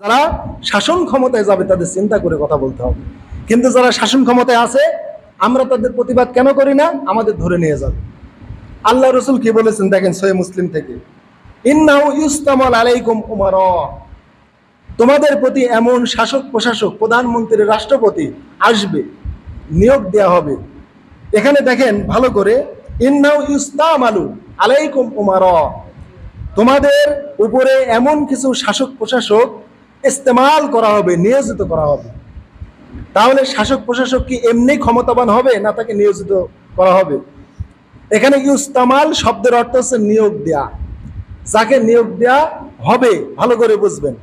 যারা শাসন ক্ষমতায় যাবে তাদের চিন্তা করে কথা বলতে হবে। কিন্তু যারা শাসন ক্ষমতায় আছে, আমরা তাদের প্রতিবাদ কেন করি না? আমাদের ধরে নিয়ে যাবে। আল্লাহ রসুল কি বলেছেন দেখেন সহি মুসলিম থেকে? তোমাদের প্রতি এমন শাসক প্রশাসক প্রধানমন্ত্রী রাষ্ট্রপতি আসবে, নিয়োগ দেয়া হবে। এখানে দেখেন ভালো করে তোমাদের উপরে এমন কিছু শাসক প্রশাসক ইস্তেমাল করা হবে, নিয়োজিত করা হবে। তাহলে শাসক প্রশাসক কি এমনি ক্ষমতাবান হবে না তাকে নিয়োজিত করা হবে? এখানে ইউস্তামাল শব্দের অর্থ হচ্ছে নিয়োগ দেয়া। যাকে নিয়োগ দেয়া হবে, ভালো করে বুঝবেন।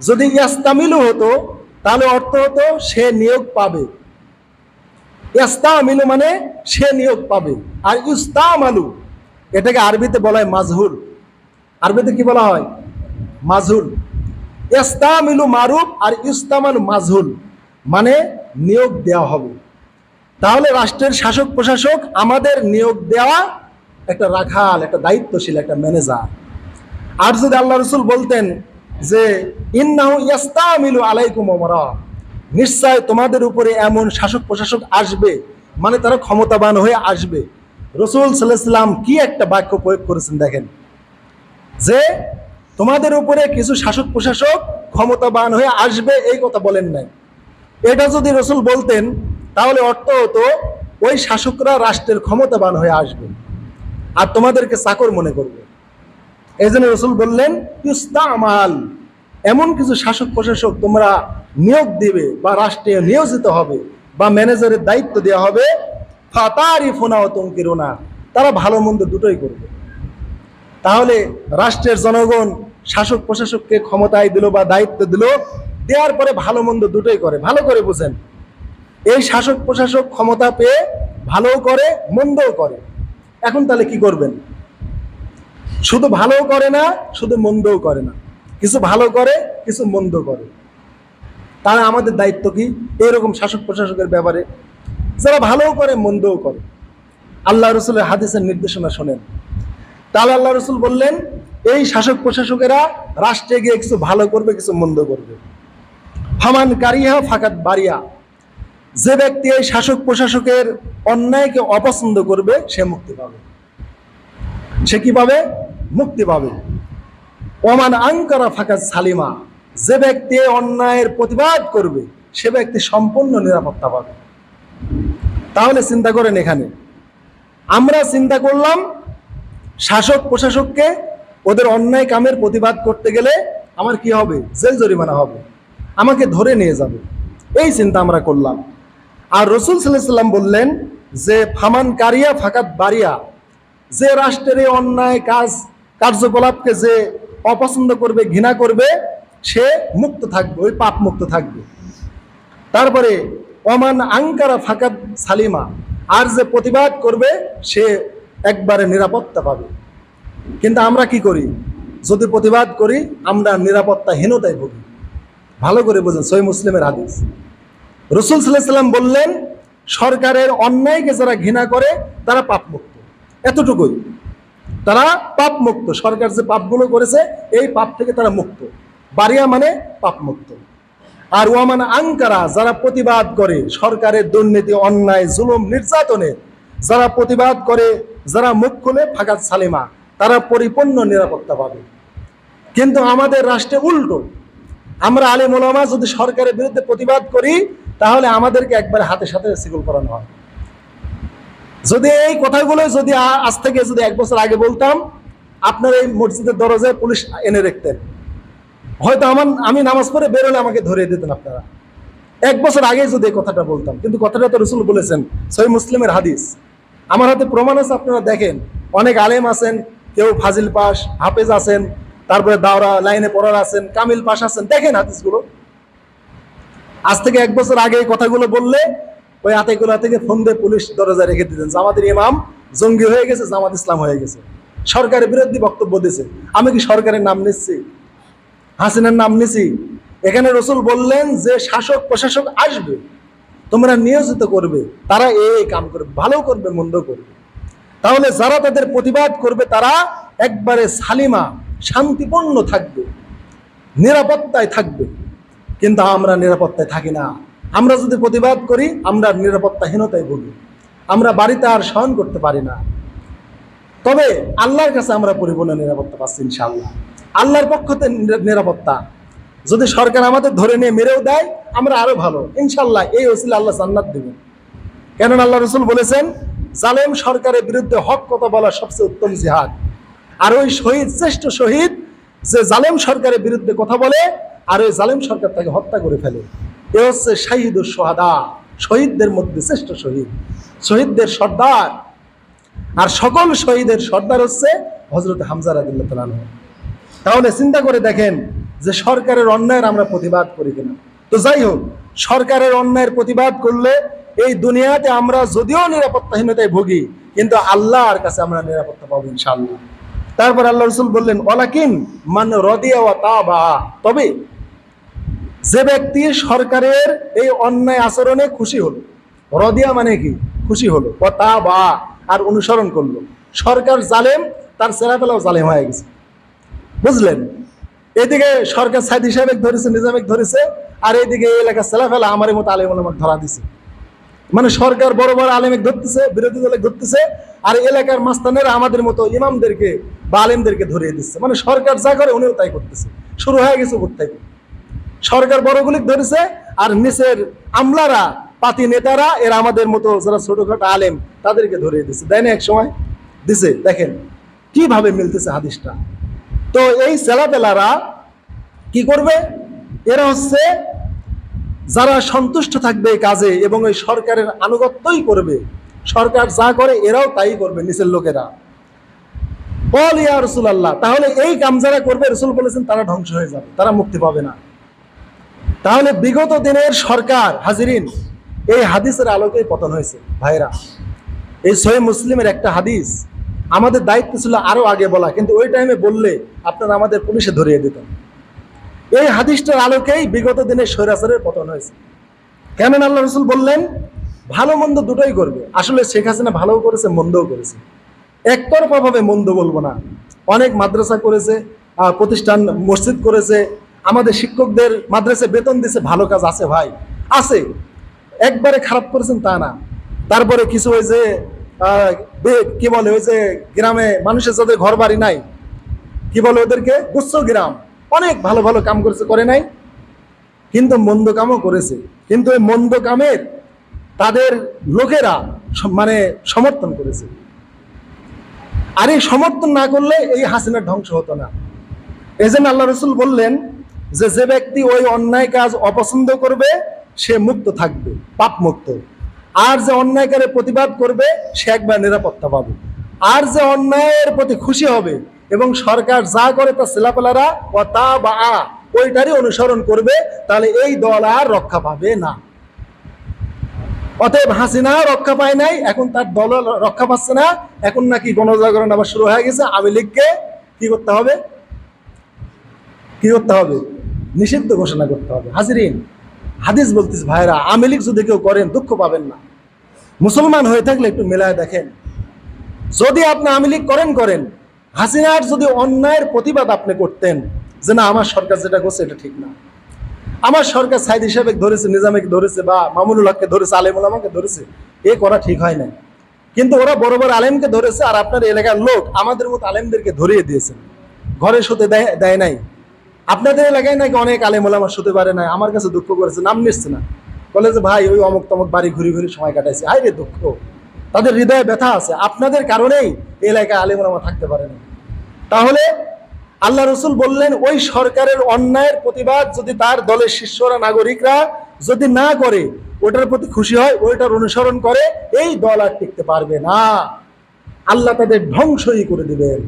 যদি ইয়াস্তামিলু হতো, তাহলে অর্থ হতো সে নিয়োগ পাবে। ইয়াস্তামিলু মানে সে নিয়োগ পাবে, আর ইউস্তামালু এটাকে আরবিতে বলা হয় মাজহুল। আরবিতে কি বলা হয়? মাজহুল। ইস্তামিলু মারুফ আর ইস্তামান মাজহুল মানে নিয়োগ দেওয়া হবে। তাহলে রাষ্ট্রের শাসক প্রশাসক আমাদের নিয়োগ দেওয়া একটা রাখাল, একটা দায়িত্বশীল, একটা ম্যানেজার আর যদি আল্লাহ রসুল বলতেন যে, ইন্নাহু ইয়াস্তামিলু আলাইকুম ওমরা নিশ্চয় তোমাদের উপরে এমন শাসক প্রশাসক আসবে মানে তারা ক্ষমতাবান হয়ে আসবে। রসুল সাল্লাম কি একটা বাক্য প্রয়োগ করেছেন দেখেন? যে তোমাদের উপরে কিছু শাসক প্রশাসক ক্ষমতাবান হয়ে আসবে, এই কথা বলেন নাই। এটা যদি রসুল বলতেন, তাহলে অর্থ হতো ওই শাসকরা রাষ্ট্রের ক্ষমতাবান হয়ে আসবে। আর তোমাদেরকে চাকর মনে করবে। এই জন্য রসুল বললেন ইস্তামাল এমন কিছু শাসক প্রশাসক তোমরা নিয়োগ দিবে বা রাষ্ট্রে নিয়োজিত হবে বা ম্যানেজারের দায়িত্ব দেওয়া হবে। ফাতারি ফোনা ও তঙ্কিরোনা তারা ভালো মন্দ দুটোই করবে। তাহলে রাষ্ট্রের জনগণ শাসক প্রশাসককে ক্ষমতায় দিল বা দায়িত্ব দিল, দেওয়ার পরে ভালো মন্দ দুটোই করে। ভালো করে বুঝেন। এই শাসক প্রশাসক ক্ষমতা পেয়ে ভালোও করে, মন্দও করে। এখন তাহলে কি করবেন? শুধু ভালোও করে না, শুধু মন্দও করে না। কিছু ভালো করে, কিছু মন্দ করে। তারা আমাদের দায়িত্ব কি? এরকম শাসক প্রশাসকের ব্যাপারে। যারা ভালোও করে, মন্দও করে। আল্লাহ রসুলের হাদিসের নির্দেশনা শোনেন। তাহলে আল্লাহ রসুল বললেন, এই শাসক প্রশাসকেরা রাষ্ট্রে গিয়ে কিছু ভালো করবে, কিছু মন্দ করবে। হামান কারিয়া ফাকাত বারিয়া। যে ব্যক্তি এই শাসক প্রশাসকের অন্যায়কে অপছন্দ করবে, সে মুক্তি পাবে। সে কি পাবে? মুক্তি পাবে। ওমান আঙ্কারা ফাঁকা সালিমা। যে ব্যক্তি অন্যায়ের প্রতিবাদ করবে, সে ব্যক্তি সম্পূর্ণ নিরাপত্তা পাবে। তাহলে চিন্তা করেন এখানে। আমরা চিন্তা করলাম শাসক প্রশাসককে ওদের অন্যায় কামের প্রতিবাদ করতে গেলে আমার কি হবে? জেল জরিমানা হবে। আমাকে ধরে নিয়ে যাবে। এই চিন্তা আমরা করলাম। আর রসুল সাল্লাম বললেন যে, ফামান কারিয়া ফাকাত বারিয়া। যে রাষ্ট্রের এই অন্যায় কাজ, কার্যকলাপকে যে অপছন্দ করবে, ঘৃণা করবে, সে মুক্ত থাকবে, ওই পাপ মুক্ত থাকবে। তারপরে অমান আঙ্কারা ফাকাত সালিমা। আর যে প্রতিবাদ করবে, সে একবারে নিরাপত্তা পাবে। কিন্তু আমরা কি করি? যদি প্রতিবাদ করি, আমরা নিরাপত্তাহীনতায় ভুগি। ভালো করে বোঝেন, সই মুসলিমের হাদিস। রসুল সাল্লাম বললেন, সরকারের অন্যায়কে যারা ঘৃণা করে, তারা পাপমুক্ত। এতটুকুই। তারা পাপ মুক্ত সরকার যে পাপগুলো করেছে, এই পাপ থেকে তারা মুক্ত। বাড়িয়া মানে পাপ মুক্ত আর ওয়ামান আঙ্কারা যারা প্রতিবাদ করে, সরকারের দুর্নীতি, অন্যায়, জুলুম নির্যাতনের যারা প্রতিবাদ করে যারা মুখ খুলে ফাঁকাত সালিমা, তারা পরিপূর্ণ নিরাপত্তা পাবে। কিন্তু আমাদের রাষ্ট্রে উল্টো। আমরা আলিম ওলামা যদি সরকারের বিরুদ্ধে প্রতিবাদ করি, তাহলে আমাদেরকে একবার হাতে সাথে সিগুল করানো হয়। যদি এই কথাগুলো যদি আজ থেকে যদি এক বছর আগে বলতাম, আপনার এই মসজিদের দরজায় পুলিশ এনে রাখতেন। হয়তো আমার আমি নামাজ পড়ে বেরোলে আমাকে ধরে দিতেন আপনারা। এক বছর আগে যদি এই কথাটা বলতাম, কিন্তু কথাটা তো রসুল বলেছেন সই মুসলিমের হাদিস। আমার হাতে প্রমাণ আছে, আপনারা দেখেন। অনেক আলেম আছেন, কেউ ফাজিল পাস, হাফেজ আছেন, তারপরে দাওরা লাইনে পড়ার আছেন, কামিল পাস আছেন, দেখেন হাদিসগুলো। আজ থেকে এক বছর আগে এই কথাগুলো বললে ওই হাতেগুলো থেকে ফোন দিয়ে পুলিশ দরজা রেখে দিতেন, জামাতের ইমাম জঙ্গি হয়ে গেছে, জামাত ইসলাম হয়ে গেছে। সরকারের বিরোধী বক্তব্য দিয়েছে আমি কি সরকারের নাম নিচ্ছি? হাসিনার নাম নিছি এখানে রসুল বললেন যে শাসক, প্রশাসক আসবে। তোমরা নিয়োজিত করবে, তারা এই কাম করবে, ভালো করবে, মন্দ করবে। তাহলে যারা তাদের প্রতিবাদ করবে, তারা একবারে সালিমা, শান্তিপূর্ণ থাকবে, নিরাপত্তায় থাকবে। কিন্তু আমরা নিরাপত্তায় থাকি না। আমরা যদি প্রতিবাদ করি, আমরা নিরাপত্তাহীনতায় ভুগি। আমরা বাড়িতে আর সহন করতে পারি না। তবে আল্লাহর কাছে আমরা পরিপূর্ণ নিরাপত্তা পাচ্ছি, ইনশাআল্লাহ। আল্লাহর পক্ষতে নিরা- নিরাপত্তা। যদি সরকার আমাদের ধরে নিয়ে মেরেও দেয়, আমরা আরও ভালো। ইনশাল্লাহ এই ওসিলা আল্লাহ জান্নাত দেবেন। কেননা আল্লাহ রসুল বলেছেন, জালেম সরকারের বিরুদ্ধে হক কথা বলা সবচেয়ে উত্তম জিহাদ। আর ওই শহীদ, শ্রেষ্ঠ শহীদ, যে জালেম সরকারের বিরুদ্ধে কথা বলে, আর ওই জালেম সরকার তাকে হত্যা করে ফেলে। এ হচ্ছে শাহিদ সোহাদা, শহীদদের মধ্যে শ্রেষ্ঠ শহীদ, শহীদদের সর্দার। আর সকল শহীদের সর্দার হচ্ছে হজরত হামজার রাদিল্লাহ তালাহ তাহলে চিন্তা করে দেখেন যে সরকারের অন্যায়ের আমরা প্রতিবাদ করি কিনা। তো যাই হোক, সরকারের অন্যায়ের প্রতিবাদ করলে এই দুনিয়াতে আমরা যদিও নিরাপত্তাহীনতায় ভুগি, কিন্তু আল্লাহর কাছে আমরা নিরাপত্তা পাবো ইনশাআল্লাহ। তারপর আল্লাহ রসুল বললেন ওলাকিন মান রদিয়া তা তাবা। তবে যে ব্যক্তি সরকারের এই অন্যায় আচরণে খুশি হলো, রদিয়া মানে কি? খুশি হলো ও তা বা আর অনুসরণ করল। সরকার জালেম, তার ছেলেপেলাও জালেম হয়ে গেছে। বুঝলেন? এদিকে সরকার সাইদ হিসাবে ধরেছে, নিজামিক ধরেছে, আর এইদিকে এই এলাকার ছেলেফেলা আমার মতো আলেম আমাকে ধরা দিছে। মানে সরকার বড় বড় আলেমিক ধরতেছে, বিরোধী দলে ধরতেছে, আর এলাকার মাস্তানেরা আমাদের মতো ইমামদেরকে বা আলেমদেরকে ধরিয়ে দিচ্ছে। মানে সরকার যা করে উনিও তাই করতেছে। শুরু হয়ে গেছে উপর সরকার বড়গুলি ধরেছে, আর নিচের আমলারা, পাতি নেতারা, এরা আমাদের মতো যারা ছোটখাটো আলেম, তাদেরকে ধরিয়ে দিচ্ছে। দেয় না এক সময়? দিছে। দেখেন, কীভাবে মিলতেছে হাদিসটা? তো এই ছেলাপেলারা কি করবে? এরা হচ্ছে যারা সন্তুষ্ট থাকবে এই কাজে এবং এই সরকারের আনুগত্যই করবে। সরকার যা করে এরাও তাই করবে নিচের লোকেরা। বল ইয়া রসুল আল্লাহ তাহলে এই কাম যারা করবে, রসুল বলেছেন তারা ধ্বংস হয়ে যাবে, তারা মুক্তি পাবে না। তাহলে বিগত দিনের সরকার, হাজিরিন, এই হাদিসের আলোকেই পতন হয়েছে, ভাইরা। এই সহি মুসলিমের একটা হাদিস আমাদের দায়িত্ব ছিল আরও আগে বলা, কিন্তু ওই টাইমে বললে আপনারা আমাদের পুলিশে ধরিয়ে দিতেন। এই হাদিসটার আলোকেই বিগত দিনে স্বৈরাচারের পতন হয়েছে। কেন আল্লাহ রসুল বললেন, ভালো মন্দ দুটোই করবে। আসলে শেখ হাসিনা ভালোও করেছে, মন্দও করেছে। একতরফা ভাবে মন্দ বলব না। অনেক মাদ্রাসা করেছে প্রতিষ্ঠান, মসজিদ করেছে। আমাদের শিক্ষকদের মাদ্রাসা বেতন দিছে, ভালো কাজ আছে ভাই। আছে। একবারে খারাপ করেছেন তা না। তারপরে কিছু বে- কি বলে, ওই যে গ্রামে মানুষের যাদের ঘর বাড়ি নাই, কি বলে ওদেরকে? গুচ্ছ গ্রাম। অনেক ভালো ভালো কাম করেছে, করে নাই। কিন্তু মন্দ কামও করেছে। কিন্তু এই মন্দ কামের তাদের লোকেরা মানে সমর্থন করেছে। আর এই সমর্থন না করলে এই হাসিনার ধ্বংস হতো না। এজন্য আল্লাহ রসুল বললেন যে যে ব্যক্তি ওই অন্যায় কাজ অপছন্দ করবে, সে মুক্ত থাকবে পাপ মুক্ত আর যে অন্যায়কারে প্রতিবাদ করবে সে একবার নিরাপত্তা পাবে। আর যে অন্যায়ের প্রতি খুশি হবে এবং সরকার যা করে তা ছেলাপেলারা ও তা বা আ, ওইটারই অনুসরণ করবে তাহলে এই দল আর রক্ষা পাবে না। অতএব হাসিনা রক্ষা পায় নাই এখন তার দল রক্ষা পাচ্ছে না। এখন নাকি গণজাগরণ আবার শুরু হয়ে গেছে আওয়ামী লীগকে কি করতে হবে? কি করতে হবে? নিষিদ্ধ ঘোষণা করতে হবে। হাজিরিন। হাদিস বলতেছে ভাইরা আওয়ামী লীগ যদি কেউ করেন, দুঃখ পাবেন না। মুসলমান হয়ে থাকলে একটু মেলায় দেখেন। যদি আপনি আওয়ামী করেন করেন। হাসিনার যদি অন্যায়ের প্রতিবাদ আপনি করতেন, যে না, আমার সরকার যেটা করছে, এটা ঠিক না। আমার সরকার সাইদ হিসাবে ধরেছে, নিজামিকে ধরেছে, বা মামুনুল হককে ধরেছে আলেমুল আমাকে ধরেছে, এ করা ঠিক হয় না কিন্তু ওরা বড় বড় আলেমকে ধরেছে, আর আপনার এলাকার লোক আমাদের মতো আলেমদেরকে ধরিয়ে দিয়েছেন ঘরে শুতে দেয় নাই। আপনাদের এলাকায় নাকি অনেক আলেম আমার শুতে পারে না আমার কাছে দুঃখ করেছে, নাম নিচ্ছে না। বলে যে, ভাই, ওই অমুক তমুক বাড়ি ঘুরি ঘুরি সময় কাটাইছে। হাই রে দুঃখ। তাদের হৃদয়ে ব্যথা আছে। আপনাদের কারণেই এলাকায় আলেম আমার থাকতে পারে না তাহলে আল্লাহ রসুল বললেন, ওই সরকারের অন্যায়ের প্রতিবাদ যদি তার দলের শিষ্যরা, নাগরিকরা যদি না করে, ওটার প্রতি খুশি হয়, ওইটার অনুসরণ করে, এই দল আর টিকতে পারবে না। আল্লাহ তাদের ধ্বংসই করে দিবেন।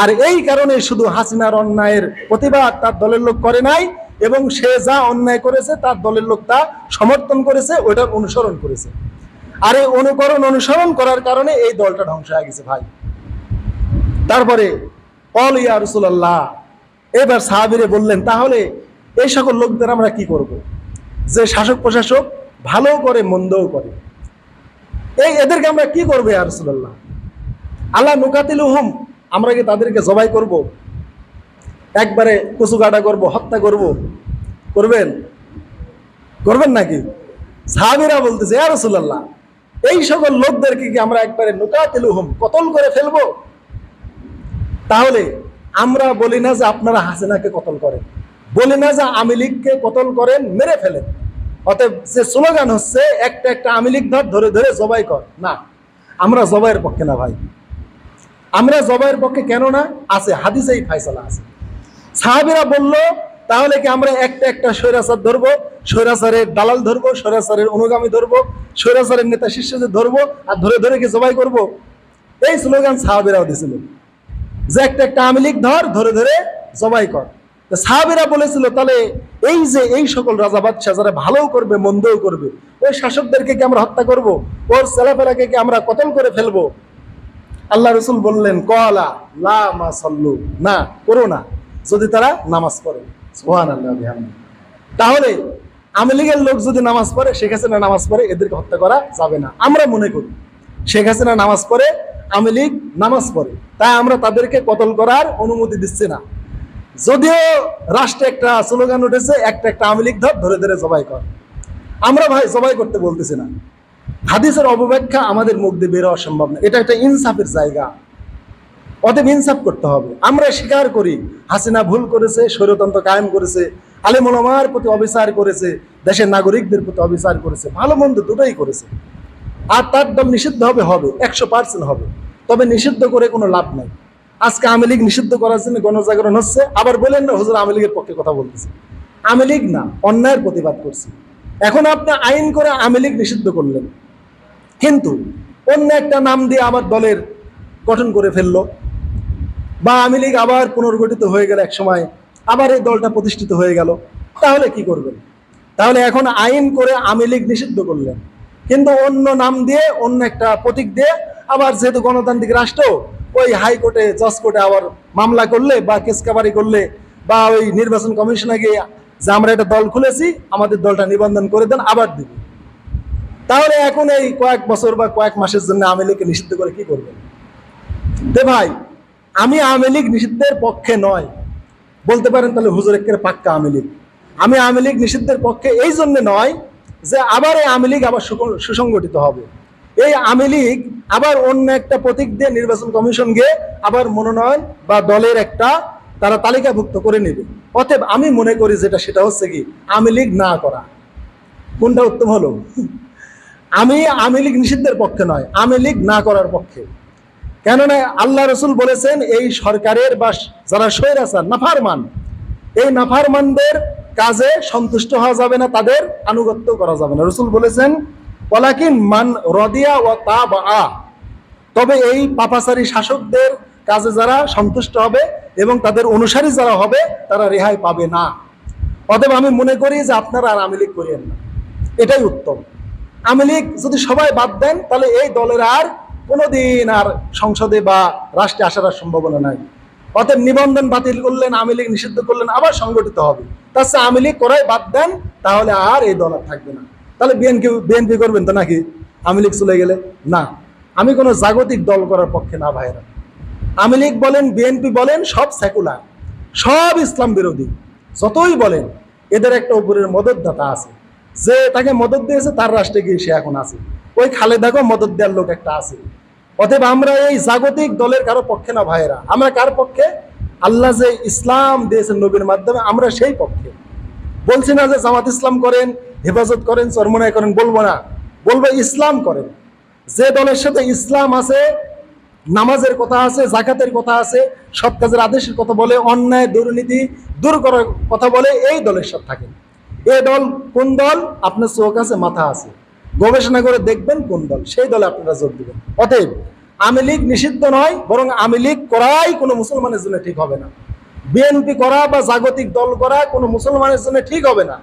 আর এই কারণে শুধু হাসিনার অন্যায়ের প্রতিবাদ তার দলের লোক করে নাই, এবং সে যা অন্যায় করেছে তার দলের লোক তা সমর্থন করেছে, ওইটার অনুসরণ করেছে। আর এই অনুকরণ, অনুসরণ করার কারণে এই দলটা ধ্বংস হয়ে গেছে ভাই। তারপরে অল ইয়া রসুল্লাহ এবার সাহাবিরে বললেন, তাহলে এই সকল লোকদের আমরা কি করব। যে শাসক প্রশাসক ভালো করে, মন্দও করে। এই এদেরকে আমরা কি করব ইয়া রসুল্লাহ আল্লাহ নুকাতিল হুম আমরা কি তাদেরকে জবাই করব? একবারে কচু কাটা করব, হত্যা করব? করবেন? করবেন নাকি? সাহাবিরা বলতেছে, ইয়া রাসূলুল্লাহ, এই সকল লোকদেরকে কি আমরা একবারে নুকাতিলুহুম, কতল করে ফেলব? তাহলে আমরা বলি না যে আপনারা হাসিনাকে কতল করেন। বলি না যে আওয়ামী লীগকে কতল করেন, মেরে ফেলেন। অতএব সে স্লোগান হচ্ছে, একটা একটা আওয়ামী লীগ ধর, ধরে ধরে জবাই কর। না, আমরা জবাইয়ের পক্ষে না ভাই। আমরা জবাইয়ের পক্ষে কেন না? আছে, হাদিসেই ফাইসালা আছে। সাহাবিরা বলল, তাহলে কি আমরা একটা একটা স্বৈরাচার ধরবো? স্বৈরাচারের দালাল ধরবো, স্বৈরাচারের অনুগামী ধরবো, স্বৈরাচারের নেতা শিষ্যদের ধরবো, আর ধরে ধরে কি জবাই করব? এই স্লোগান সাহাবিরাও দিছিল যে একটা একটা আওয়ামী লীগ ধর, ধরে ধরে জবাই কর। সাহাবিরা বলেছিল, তাহলে এই যে এই সকল রাজা বাদশাহ যারা ভালোও করবে, মন্দও করবে, ওই শাসকদেরকে কি আমরা হত্যা করব? ওর ছেলেফেলাকে কি আমরা কতল করে ফেলব? আল্লাহ রসুল বললেন, কলা, লা মা সাল্লু, না, করো না, যদি তারা নামাজ পড়ে। সোহান আল্লাহ তাহলে আওয়ামী লীগের লোক যদি নামাজ পড়ে, শেখ হাসিনা নামাজ পড়ে, এদেরকে হত্যা করা যাবে না। আমরা মনে করি, শেখ হাসিনা নামাজ পড়ে, আওয়ামী লীগ নামাজ পড়ে। তাই আমরা তাদেরকে কতল করার অনুমতি দিচ্ছি না। যদিও রাষ্ট্রে একটা স্লোগান উঠেছে, একটা একটা আওয়ামী লীগ ধর, ধরে ধরে জবাই কর। আমরা ভাই, জবাই করতে বলতেছি না। হাদিসের অপব্যাখ্যা আমাদের মুখ দিয়ে বের হওয়া সম্ভব না। এটা একটা ইনসাফের জায়গা। অতএব ইনসাফ করতে হবে। আমরা স্বীকার করি, হাসিনা ভুল করেছে স্বৈরতন্ত্র কায়েম করেছে আলেমুলামার প্রতি অবিচার করেছে, দেশের নাগরিকদের প্রতি অবিচার করেছে, ভালো মন্দ দুটোই করেছে। আর তার দল নিষিদ্ধ হবে হবে, একশো পার্সেন্ট হবে। তবে নিষিদ্ধ করে কোনো লাভ নাই। আজকে আওয়ামী লীগ নিষিদ্ধ করার জন্য গণজাগরণ হচ্ছে, আবার বলেন না হুজুর আওয়ামী লীগের পক্ষে কথা বলতেছে। আওয়ামী লীগ না, অন্যায়ের প্রতিবাদ করছে। এখন আপনি আইন করে আওয়ামী লীগ নিষিদ্ধ করলেন। কিন্তু অন্য একটা নাম দিয়ে আবার দলের গঠন করে ফেলল। বা আওয়ামী লীগ আবার পুনর্গঠিত হয়ে গেল এক সময় আবার এই দলটা প্রতিষ্ঠিত হয়ে গেল। তাহলে কি করবেন? তাহলে এখন আইন করে আওয়ামী লীগ নিষিদ্ধ করলেন। কিন্তু অন্য নাম দিয়ে, অন্য একটা প্রতীক দিয়ে আবার যেহেতু গণতান্ত্রিক রাষ্ট্র, ওই হাইকোর্টে জজ কোর্টে আবার মামলা করলে বা কেসকাবারি করলে বা ওই নির্বাচন কমিশনে গিয়ে যে আমরা একটা দল খুলেছি, আমাদের দলটা নিবন্ধন করে দেন, আবার দিব। তাহলে এখন এই কয়েক বছর বা কয়েক মাসের জন্য আওয়ামী লীগকে নিষিদ্ধ করে কি করবেন? দে ভাই, আমি আওয়ামী লীগ নিষিদ্ধের পক্ষে নয়। বলতে পারেন তাহলে হুজুর একের পাক্কা আওয়ামী লীগ। আমি আওয়ামী লীগ নিষিদ্ধের পক্ষে এই জন্য নয় যে আবার এই আওয়ামী লীগ আবার সুসংগঠিত হবে। এই আওয়ামী লীগ আবার অন্য একটা প্রতীক দিয়ে নির্বাচন কমিশন গিয়ে আবার মনোনয়ন বা দলের একটা তারা তালিকাভুক্ত করে নেবে। অতএব আমি মনে করি যেটা, সেটা হচ্ছে কি আমি লীগ না করা। কোনটা উত্তম হলো? আমি আওয়ামী লীগ নিষিদ্ধের পক্ষে নয় আমি লীগ না করার পক্ষে। কেননা আল্লাহ রসুল বলেছেন, এই সরকারের বা যারা স্বৈরাচার নাফারমান, এই নাফারমানদের কাজে সন্তুষ্ট হওয়া যাবে না, তাদের আনুগত্য করা যাবে না। রসুল বলেছেন, ওয়ালাকিন মান রদিয়া ও তা বা তবে এই পাপাচারী শাসকদের কাজে যারা সন্তুষ্ট হবে এবং তাদের অনুসারী যারা হবে, তারা রেহাই পাবে না। অতএব আমি মনে করি যে আপনারা আর আওয়ামী লীগ করিয়েন না। এটাই উত্তম। আওয়ামী লীগ যদি সবাই বাদ দেন, তাহলে এই দলের আর কোনোদিন আর সংসদে বা রাষ্ট্রে আসার আর সম্ভাবনা নাই। অতএব নিবন্ধন বাতিল করলেন, আওয়ামী লীগ নিষিদ্ধ করলেন, আবার সংগঠিত হবে। তার চেয়ে করাই বাদ দেন, তাহলে আর এই দল আর থাকবে না। তাহলে বিএনপি বিএনপি করবেন তো নাকি? আওয়ামী লীগ চলে গেলে? না। আমি কোনো জাগতিক দল করার পক্ষে না ভাইরা আওয়ামী লীগ বলেন, বিএনপি বলেন, সব সেকুলার, সব ইসলাম বিরোধী। যতই বলেন, এদের একটা উপরের মদতদাতা আছে। যে তাকে মদত দিয়েছে, তার রাষ্ট্রে গিয়ে সে এখন আছে। ওই খালেদাকেও মদত দেওয়ার লোক একটা আছে। অতএব আমরা এই জাগতিক দলের কারও পক্ষে না, ভাইয়েরা। আমরা কার পক্ষে? আল্লাহ যে ইসলাম দিয়েছেন নবীর মাধ্যমে, আমরা সেই পক্ষে। বলছি না যে জামাত ইসলাম করেন, হেফাজত করেন চরমনায় করেন, বলব না। বলব ইসলাম করেন। যে দলের সাথে ইসলাম আছে নামাজের কথা আছে, জাকাতের কথা আছে সৎ কাজের আদেশের কথা বলে, অন্যায়, দুর্নীতি দূর করার কথা বলে, এই দলের সাথে থাকেন এই দল কোন দল? আপনার চোখ আছে, মাথা আছে। গবেষণা করে দেখবেন কোন দল, সেই দলে আপনারা যোগ দিবেন। অতএব, আওয়ামী লীগ নিষিদ্ধ নয়, বরং আওয়ামী লীগ করাই কোনো মুসলমানের জন্য ঠিক হবে না। বিএনপি করা বা জাগতিক দল করা কোনো মুসলমানের জন্য ঠিক হবে না।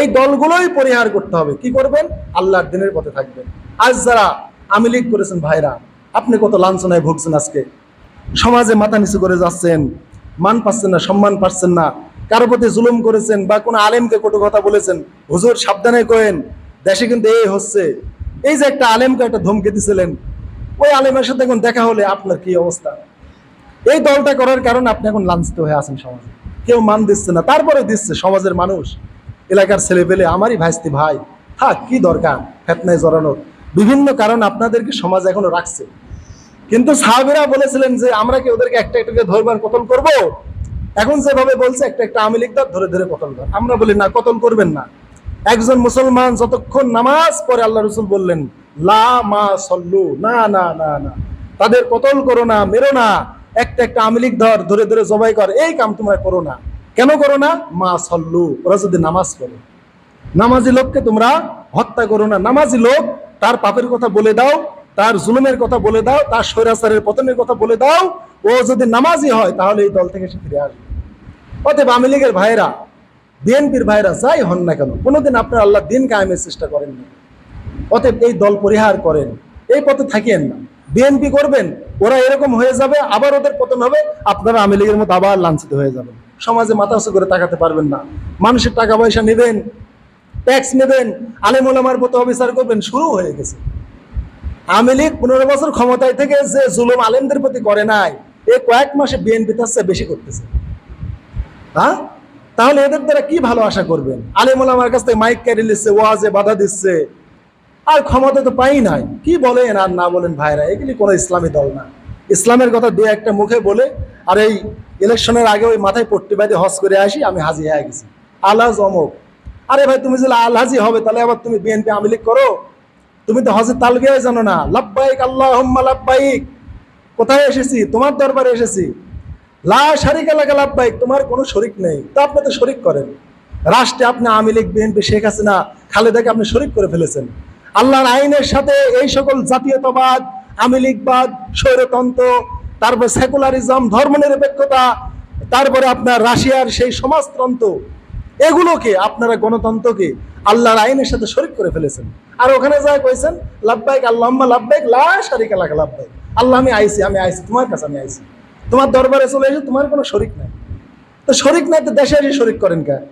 এই দলগুলোই পরিহার করতে হবে। কি করবেন? আল্লাহর দিনের পথে থাকবেন। আজ যারা আওয়ামী লীগ করেছেন ভাইরা আপনি কত লাঞ্ছনায় ভুগছেন আজকে? সমাজে মাথা নিচু করে যাচ্ছেন, মান পাচ্ছেন না, সম্মান পাচ্ছেন না, কারও প্রতি জুলুম করেছেন বা কোনো আলেমকে কটু কথা বলেছেন, হুজুর সাবধানে কয়েন, দেশে কিন্তু এই হচ্ছে। এই যে একটা আলেমকে একটা ধমকে দিছিলেন, ওই আলেমের সাথে এখন দেখা হলে আপনার কি অবস্থা? এই দলটা করার কারণে আপনি এখন লাঞ্ছিত হয়ে আছেন সমাজে। কেউ মান দিচ্ছে না তারপরে দিচ্ছে সমাজের মানুষ। এলাকার ছেলে পেলে আমারই ভাইস্তি ভাই। থাক, কি দরকার? ফেতনায় জড়ানোর। বিভিন্ন কারণ আপনাদেরকে সমাজ এখনও রাখছে। কিন্তু সাহাবিরা বলেছিলেন যে, আমরা কি ওদেরকে একটা একটা ধরবার কতল করব? এখন যেভাবে বলছে, একটা একটা আওয়ামী লীগ ধরে ধরে কতল কর। আমরা বলি, না কতল করবেন না। একজন মুসলমান যতক্ষণ নামাজ পরে আল্লাহ রসুল বললেন, লা মা সল্লু। না না না না। তাদের কতল করো না, মেরো না। একটা একটা আওয়ামী লীগ ধর, ধরে ধরে জবাই কর। এই কাম তোমরা করো না। কেন করো না? মা সল্লু। ওরা যদি নামাজ পড়ে। নামাজি লোককে তোমরা হত্যা করো না। নামাজি লোক তার পাপের কথা বলে দাও, তার জুলুমের কথা বলে দাও, তার স্বৈরাচারের পতনের কথা বলে দাও, ও যদি নামাজি হয় তাহলে এই দল থেকে সে ফিরে আসবে। অতএব আওয়ামী লীগের ভাইরা বিএনপির ভাইরা যাই হন না কেন, কোনোদিন আপনার আল্লাহ দিন কায়েমের চেষ্টা করেননি অতএব এই দল পরিহার করেন, এই পথে থাকিয়েন না। বিএনপি করবেন, ওরা এরকম হয়ে যাবে, আবার ওদের পতন হবে, আপনারা আওয়ামী লীগের মতো আবার লাঞ্ছিত হয়ে যাবেন। সমাজে মাথা উঁচু করে তাকাতে পারবেন না। মানুষের টাকা পয়সা নেবেন ট্যাক্স নেবেন আলেমুলামার মতো অবিচার করবেন, শুরু হয়ে গেছে। আওয়ামী লীগ পনেরো বছর ক্ষমতায় থেকে যে জুলুম আলেমদের প্রতি করে নাই, এ কয়েক মাসে বিএনপি তার চেয়ে বেশি করতেছে। হ্যাঁ? তাহলে এদের দ্বারা কি ভালো আশা করবেন? আলেমুল আমার কাছ থেকে মাইক ক্যারি নিচ্ছে, ওয়াজে বাধা দিচ্ছে। আর ক্ষমতা তো পাই নাই। কি বলেন আর না বলেন ভাইরা, এগুলি কোনো ইসলামী দল না। ইসলামের কথা দু একটা মুখে বলে, আর এই ইলেকশনের আগে ওই মাথায় পট্টি বাঁধে হজ করে আসি, আমি হাজি হয়ে গেছি। আল্লাহ অমক আরে ভাই, তুমি যদি আলহাজি হবে, তাহলে আবার তুমি বিএনপি আওয়ামী লীগ করো? তুমি তো হজের তালবিয়ায় জানো না। লাব্বাইক আল্লাহ লাব্বাইক। কোথায় এসেছি? তোমার দরবারে এসেছি। লা শারিক এলাকা লাভবাইক তোমার কোনো শরিক নেই। তো আপনি তো শরিক করেন। রাষ্ট্রে আপনি আওয়ামী লীগ বিএনপি শেখ হাসিনা, খালেদাকে আপনি শরিক করে ফেলেছেন। আল্লাহর আইনের সাথে এই সকল জাতীয়তাবাদ, আওয়ামী লীগবাদ, স্বৈরতন্ত্র, তারপর সেকুলারিজম, ধর্মনিরপেক্ষতা, তারপরে আপনার রাশিয়ার সেই সমাজতন্ত্র এগুলোকে আপনারা গণতন্ত্রকে আল্লাহর আইনের সাথে শরিক করে ফেলেছেন। আর ওখানে যা কইছেন লাভবাইক আল্লাহ লাভবাইক লা শারিক এলাকা লাভবাইক আল্লাহ, আমি আইছি আমি আইছি, তোমার কাছে আমি আইছি। তোমার দরবারে চলে এসে তোমার কোনো শরিক নাই। তো শরিক নাই তো দেশে এসে শরিক করেন কেন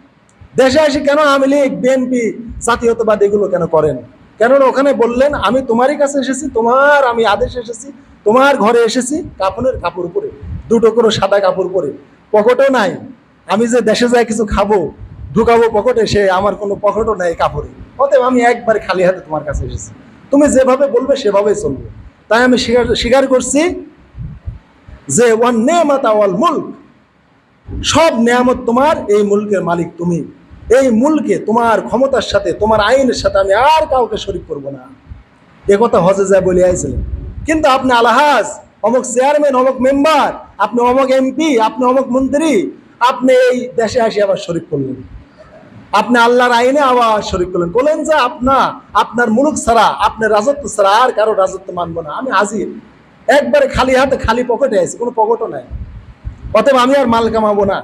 দেশে এসে কেন আওয়ামী লীগ, বিএনপি, জাতীয়তাবাদ এগুলো কেন করেন? কেননা ওখানে বললেন, আমি তোমারই কাছে এসেছি, তোমার, আমি আদেশ এসেছি, তোমার ঘরে এসেছি কাপড়ের কাপড় পরে দুটো করে সাদা কাপড় পরে পকেটও নাই, আমি যে দেশে যাই কিছু খাব ঢুকাবো পকেটে, সে আমার কোনো পকেটও নাই কাপড়ে। অতএব আমি একবার খালি হাতে তোমার কাছে এসেছি। তুমি যেভাবে বলবে, সেভাবেই চলবে। তাই আমি স্বীকার স্বীকার করছি যে, ওয়ান নেমাত আওয়াল মুল্ক। সব নিয়ামত তোমার, এই মুলকের মালিক তুমি। এই মুলকে তোমার ক্ষমতার সাথে, তোমার আইনের সাথে আমি আর কাউকে শরিক করব না। এ কথা হজে যায় বলে আইছিলেন। কিন্তু আপনি আলহাজ, অমুক চেয়ারম্যান, অমুক মেম্বার, আপনি অমুক এমপি, আপনি অমুক মন্ত্রী, আপনি এই দেশে আসি আবার শরিক করলেন। আপনি আল্লাহর আইনে আবার শরিক করলেন। বলেন যে আপনা, আপনার মুলুক ছাড়া, আপনার রাজত্ব ছাড়া আর কারও রাজত্ব মানবো না। আমি হাজির। একবারে খালি হাতে খালি পকেটে আছি কোনো পকেটও নাই। অতএব আমি আর মাল কামাবো না।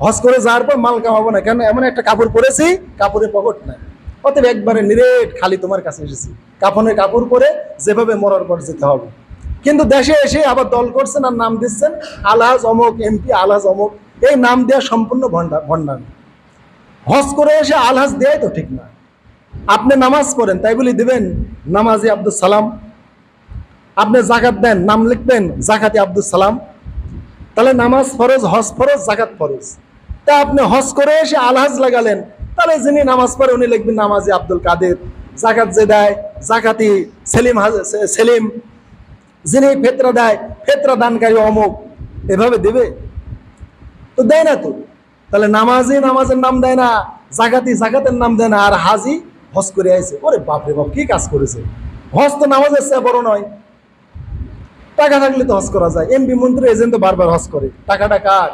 হজ করে যাওয়ার পর মাল কামাবো না। কেন? এমন একটা কাপড় পরেছি, কাপড়ে পকেট নাই। অতএব একবারে নিরেট খালি তোমার কাছে এসেছি। কাপড়ের কাপড় পরে যেভাবে মরার পর যেতে হবে। কিন্তু দেশে এসে আবার দল করছেন আর নাম দিচ্ছেন আলহাজ অমক এমপি, আলহাজ অমক। এই নাম দেওয়া সম্পূর্ণ ভণ্ডা ভণ্ডামি। হজ করে এসে আলহাজ দেয় তো ঠিক না। আপনি নামাজ পড়েন, তাই বলি দিবেন, নামাজি আব্দুল সালাম। আপনি জাকাত দেন, নাম লিখবেন, জাকাতি আব্দুল সালাম। তাহলে নামাজ ফরজ, হজ ফরজ, জাকাত ফরজ। তা আপনি হজ করে এসে আলহাজ লাগালেন, তাহলে যিনি নামাজ পড়ে উনি লিখবেন নামাজি আব্দুল কাদের। জাকাত যে দেয়, জাকাতি সেলিম সেলিম। যিনি ফেতরা দেয়, ফেতরা দানকারী অমুক। এভাবে দেবে? তো দেয় না তো। তাহলে নামাজি নামাজের নাম দেয় না জাগাতি জাগাতের নাম দেয় না, আর হাজি হজ করে আইছে। ওরে বাপরে বাপ, কি কাজ করেছে? হজ তো নামাজের চেয়ে বড় নয়। টাকা থাকলে তো হজ করা যায়। এমপি মন্ত্রী এজেন্ট তো বারবার হজ করে। টাকাটা কার?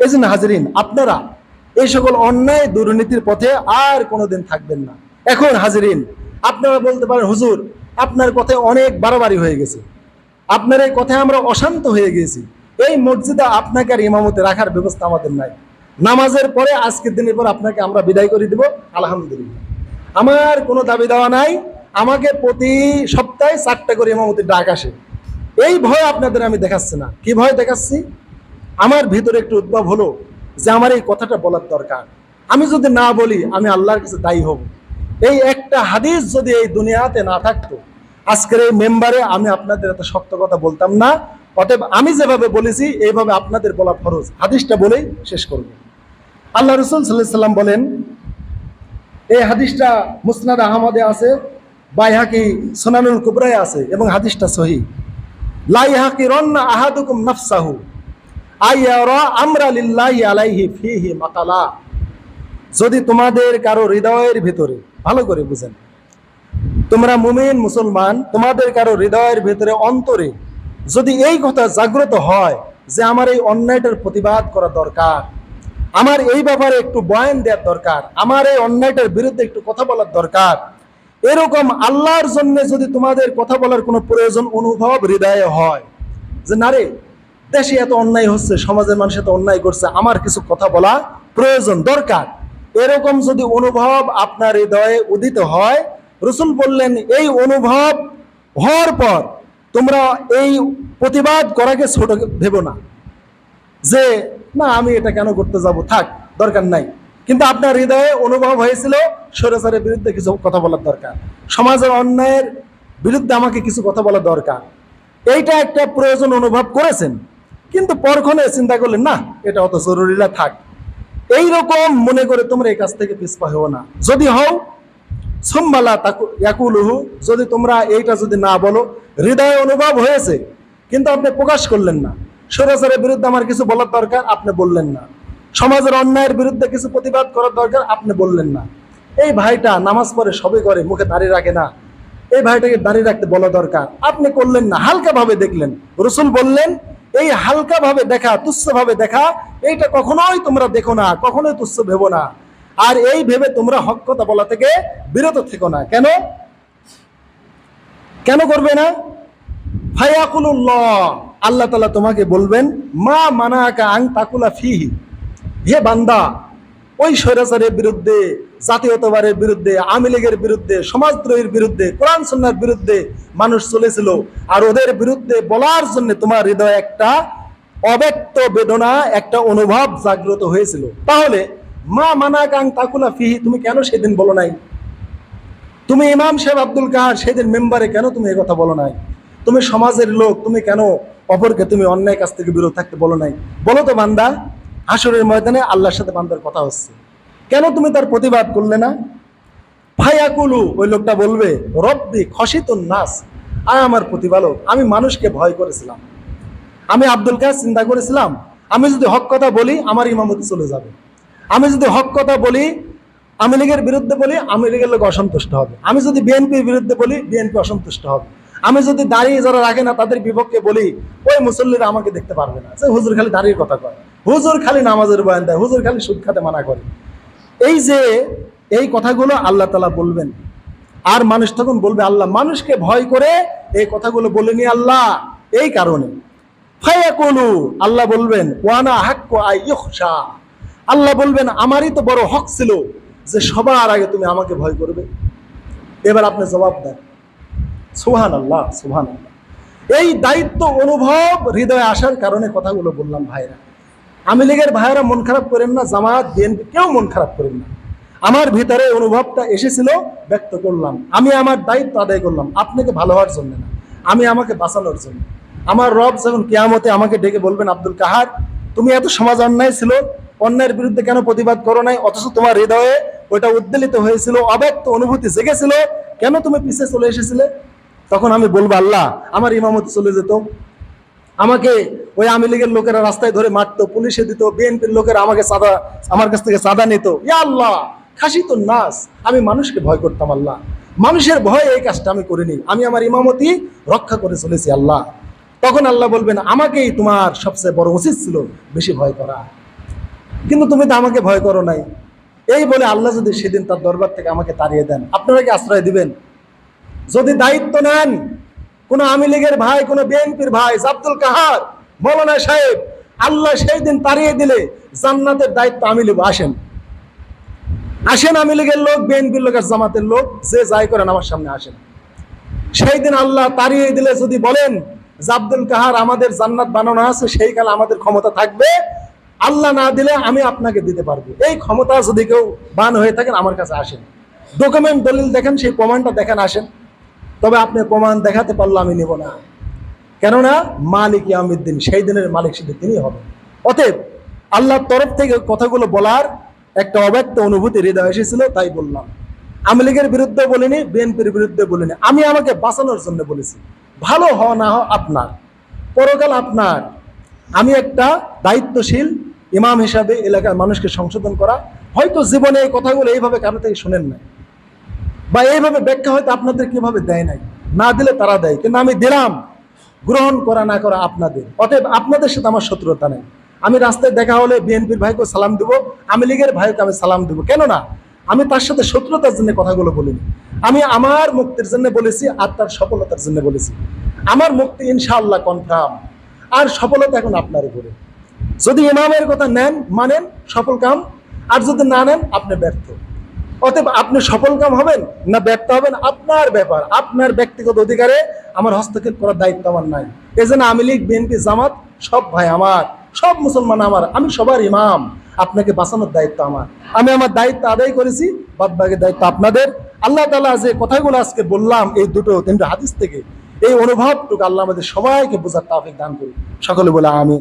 এই জন্য হাজিরিন আপনারা এই সকল অন্যায় দুর্নীতির পথে আর কোনোদিন থাকবেন না। এখন হাজিরিন, আপনারা বলতে পারেন, হুজুর, আপনার কথায় অনেক বাড়াবাড়ি হয়ে গেছে। আপনার এই কথায় আমরা অশান্ত হয়ে গেছি। এই মসজিদে আপনাকে আর ইমামতে রাখার ব্যবস্থা আমাদের নাই। নামাজের পরে আজকের দিনের পর আপনাকে আমরা বিদায় করে দিব, আলহামদুলিল্লাহ। আমার কোনো দাবি দেওয়া নাই, আমাকে প্রতি সপ্তাহে চারটা করে ইমামতির ডাক আসে। এই ভয় আপনাদের আমি দেখাচ্ছি না। কি ভয় দেখাচ্ছি? আমার ভিতরে একটু উদ্ভব হলো যে আমার এই কথাটা বলার দরকার। আমি যদি না বলি, আমি আল্লাহর কাছে দায়ী হব। এই একটা হাদিস যদি এই দুনিয়াতে না থাকতো, আজকের এই মেম্বারে আমি আপনাদের এত শক্ত কথা বলতাম না, অতএব আমি যেভাবে বলেছি, এইভাবে আপনাদের বলা ফরজ। হাদিসটা বলেই শেষ করব। আল্লাহ রসুল সাল্লাম বলেন, এই হাদিসটা মুসনাদ আহমদে আছে, বাইহাকি সোনানুল কুবরায় আছে এবং হাদিসটা সহি। লাইহাকি রন্না আহাদুকুম নাফসাহু যদি তোমাদের কারও হৃদয়ের ভিতরে, ভালো করে বুঝেন, তোমরা মুমিন, মুসলমান, তোমাদের কারও হৃদয়ের ভিতরে, অন্তরে যদি এই কথা জাগ্রত হয় যে আমার এই অন্যায়টার প্রতিবাদ করা দরকার আমার এই ব্যাপারে একটু বয়ান দেওয়ার দরকার, আমার এই অন্যায়টার বিরুদ্ধে একটু কথা বলার দরকার। এরকম আল্লাহর জন্য যদি তোমাদের কথা বলার কোনো প্রয়োজন, অনুভব, হৃদয়ে হয়, যে না রে, দেশে এত অন্যায় হচ্ছে, সমাজের মানুষ এত অন্যায় করছে, আমার কিছু কথা বলা প্রয়োজন, দরকার। এরকম যদি অনুভব আপনার হৃদয়ে উদিত হয়, রসুল বললেন, এই অনুভব হওয়ার পর তোমরা এই প্রতিবাদ করাকে ছোট ভেবো না। যে না, আমি এটা কেন করতে যাব? থাক, দরকার নাই। কিন্তু আপনার হৃদয়ে অনুভব হয়েছিল স্বৈরাচারের বিরুদ্ধে কিছু কথা বলার দরকার। সমাজের অন্যায়ের বিরুদ্ধে আমাকে কিছু কথা বলা দরকার। এইটা একটা প্রয়োজন অনুভব করেছেন। কিন্তু পরক্ষণে চিন্তা করলেন, না, এটা অত জরুরি না, থাক। এই রকম মনে করে তোমরা এই কাজ থেকে পিছপা হও না। যদি হও, সোম্মালা তাকু যদি তোমরা এইটা যদি না বলো, হৃদয়ে অনুভব হয়েছে, কিন্তু আপনি প্রকাশ করলেন না। স্বৈরাচারের বিরুদ্ধে আমার কিছু বলার দরকার, আপনি বললেন না। সমাজের অন্যায়ের বিরুদ্ধে কিছু প্রতিবাদ করার দরকার, আপনি বললেন না। এই ভাইটা নামাজ পড়ে সবে করে, মুখে দাঁড়িয়ে রাখে না। এই ভাইটাকে দাঁড়িয়ে রাখতে বলা দরকার। আপনি করলেন না হালকা ভাবে দেখলেন। রসুল বললেন, এই হালকা ভাবে দেখা তুচ্ছ ভাবে দেখা, এইটা কখনোই তোমরা দেখো না, কখনোই তুচ্ছ ভেবো না। আর এই ভেবে তোমরা হক কথা বলা থেকে বিরত থেকো না। কেন? কেন করবে না? ফায়াকুল্লাহ আল্লাহ তালা তোমাকে বলবেন, মা মানাকা আং তাকুলা ফিহি। হে বান্দা, ওই স্বৈরাচারের বিরুদ্ধে, জাতীয়তাবাদের বিরুদ্ধে, আওয়ামী লীগের বিরুদ্ধে, সমাজদ্রোহীর বিরুদ্ধে, কোরআন সন্ন্যার বিরুদ্ধে মানুষ চলেছিল। আর ওদের বিরুদ্ধে বলার জন্য তোমার হৃদয়ে একটা অব্যক্ত বেদনা, একটা অনুভব জাগ্রত হয়েছিল। তাহলে, মা মানা কাং তাকুলা ফিহি, তুমি কেন সেদিন বলো নাই? তুমি ইমাম সাহেব আব্দুল কাহার সেদিন মেম্বারে কেন তুমি কথা বলো নাই? তুমি সমাজের লোক, তুমি কেন অপরকে তুমি অন্যায় কাছ থেকে বিরত থাকতে বলো নাই? বলো তো বান্দা হাসরের ময়দানে আল্লাহর সাথে বান্দার কথা হচ্ছে। কেন তুমি তার প্রতিবাদ করলে না? ভাইয়াকুলু ওই লোকটা বলবে, রব্বি খসিতুন নাস। আয় আমার প্রতিপালক, আমি মানুষকে ভয় করেছিলাম। আমি আব্দুল কাজ চিন্তা করেছিলাম। আমি যদি হক কথা বলি, আমার ইমামতি চলে যাবে। আমি যদি হক কথা বলি আমি লীগের বিরুদ্ধে বলি আমি লীগের লোক অসন্তুষ্ট হবে। আমি যদি বিএনপির বিরুদ্ধে বলি, বিএনপি অসন্তুষ্ট হবে। আমি যদি দাঁড়িয়ে যারা রাখে না, তাদের বিপক্ষে বলি, ওই মুসল্লিরা আমাকে দেখতে পারবে না। যে হুজুর খালি দাঁড়িয়ে কথা কয়। হুজুর খালি নামাজের বয়ান দেয়, হুজুর খালি সুদ খাতে মানা করে। এই যে, এই কথাগুলো আল্লাহ তালা বলবেন। আর মানুষ তখন বলবে, আল্লাহ মানুষকে ভয় করে এই কথাগুলো বলেনি আল্লাহ। এই কারণে। ফায়াকুলু, আল্লাহ বলবেন, ওয়ানা হাক্কু আইয়ুখশা আল্লাহ বলবেন, আমারই তো বড় হক ছিল যে সবার আগে তুমি আমাকে ভয় করবে। এবার আপনি জবাব দেন। সুহান আল্লাহ সুহান আল্লাহ এই দায়িত্ব অনুভব হৃদয়ে আসার কারণে কথাগুলো বললাম ভাইরা। আমি লীগের ভাইরা মন খারাপ করেন না জামাত বিএনপি, কেউ মন খারাপ করেন না। আমার ভিতরে অনুভবটা এসেছিল, ব্যক্ত করলাম। আমি আমার দায়িত্ব আদায় করলাম, আপনাকে ভালো হওয়ার জন্য না। আমি আমাকে বাঁচানোর জন্য। আমার রব যখন কেয়ামতে আমাকে ডেকে বলবেন, আব্দুল কাহার, তুমি এত সমাজ অন্যায় ছিল, অন্যায়ের বিরুদ্ধে কেন প্রতিবাদ করো নাই? অথচ তোমার হৃদয়ে ওইটা উদ্বেলিত হয়েছিল, অব্যক্ত অনুভূতি জেগেছিল। কেন তুমি পিছিয়ে চলে এসেছিলে? তখন আমি বলব, আল্লাহ, আমার ইমামত চলে যেত। আমাকে ওই আওয়ামী লীগের লোকেরা রাস্তায় ধরে মারতো, পুলিশে দিত, বিএনপির লোকেরা আমাকে চাঁদা আমার কাছ থেকে চাঁদা নিত। ইয়া আল্লাহ, খাসি তো নাস। আমি মানুষকে ভয় করতাম, আল্লাহ। মানুষের ভয়ে এই কাজটা আমি করিনি। আমি আমার ইমামতি রক্ষা করে চলেছি, আল্লাহ। তখন আল্লাহ বলবেন, আমাকেই তোমার সবচেয়ে বড় উচিত ছিল বেশি ভয় করা। কিন্তু তুমি তো আমাকে ভয় করো নাই। এই বলে আল্লাহ যদি সেদিন তার দরবার থেকে আমাকে তাড়িয়ে দেন, আপনারা কি আশ্রয় দিবেন? যদি দায়িত্ব নেন, কোন আওয়ামী লীগের ভাই, কোন বিএনপির ভাই, আব্দুল কাহার, মৌলানা সাহেব, আল্লাহ সেই দিন তাড়িয়ে দিলে জান্নাতের দায়িত্ব আমি লিব আসেন। আসেন আমি লীগের লোক, বিএনপির লোক আর জামাতের লোক, যে যাই করেন আমার সামনে আসেন। সেই দিন আল্লাহ তাড়িয়ে দিলে যদি বলেন যে আব্দুল কাহার আমাদের জান্নাত বানানো আছে, সেই কালে আমাদের ক্ষমতা থাকবে, আল্লাহ না দিলে আমি আপনাকে দিতে পারব। এই ক্ষমতা যদি কেউ বান হয়ে থাকেন, আমার কাছে আসেন। ডকুমেন্ট, দলিল দেখেন, সেই প্রমাণটা দেখেন, আসেন। তবে আপনি প্রমাণ দেখাতে পারলে আমি নেব না। কেননা মালিক ইয়ামিদ্দিন সেই দিনের মালিক সেদিন তিনি হবে অতএব আল্লাহর তরফ থেকে কথাগুলো বলার একটা অব্যক্ত অনুভূতি হৃদয় এসেছিল, তাই বললাম। আওয়ামী লীগের বিরুদ্ধে বলিনি, বিএনপির বিরুদ্ধে বলিনি। আমি আমাকে বাঁচানোর জন্য বলেছি। ভালো হওয়া না হ আপনার, পরকাল আপনার। আমি একটা দায়িত্বশীল ইমাম হিসাবে এলাকার মানুষকে সংশোধন করা। হয়তো জীবনে এই কথাগুলো এইভাবে কারও থেকে শোনেন নাই। বা এইভাবে ব্যাখ্যা হয়তো আপনাদের কীভাবে দেয় নাই? না দিলে তারা দেয়, কিন্তু আমি দিলাম। গ্রহণ করা না করা আপনাদের। অতএব আপনাদের সাথে আমার শত্রুতা নেই। আমি রাস্তায় দেখা হলে বিএনপির ভাইকে সালাম দেবো, আমি লীগের ভাইকে আমি সালাম দেবো। কেন না? আমি তার সাথে শত্রুতার জন্য কথাগুলো বলিনি। আমি আমার মুক্তির জন্য বলেছি, আর তার সফলতার জন্য বলেছি। আমার মুক্তি ইনশাআল্লাহ কনফার্ম আর সফলতা এখন আপনার উপরে। যদি ইমামের কথা নেন, মানেন, সফল কাম। আর যদি না নেন, আপনি ব্যর্থ। অতএব আপনি সফল কাম হবেন না ব্যর্থ হবেন, আপনার ব্যাপার, আপনার ব্যক্তিগত অধিকারে আমার হস্তক্ষেপ করার দায়িত্ব আমার নাই। এই জন্য আমি লীগ, বিএনপি, জামাত, সব ভাই আমার, সব মুসলমান আমার, আমি সবার ইমাম, আপনাকে বাঁচানোর দায়িত্ব আমার। আমি আমার দায়িত্ব আদায় করেছি বাদ বাকি দায়িত্ব আপনাদের। আল্লাহ তালা যে কথাগুলো আজকে বললাম, এই দুটো, তিনটা হাদিস থেকে, এই অনুভবটুকু আল্লাহ আমাদের সবাইকে বোঝার তাফিক দান করি সকলে বলে আমি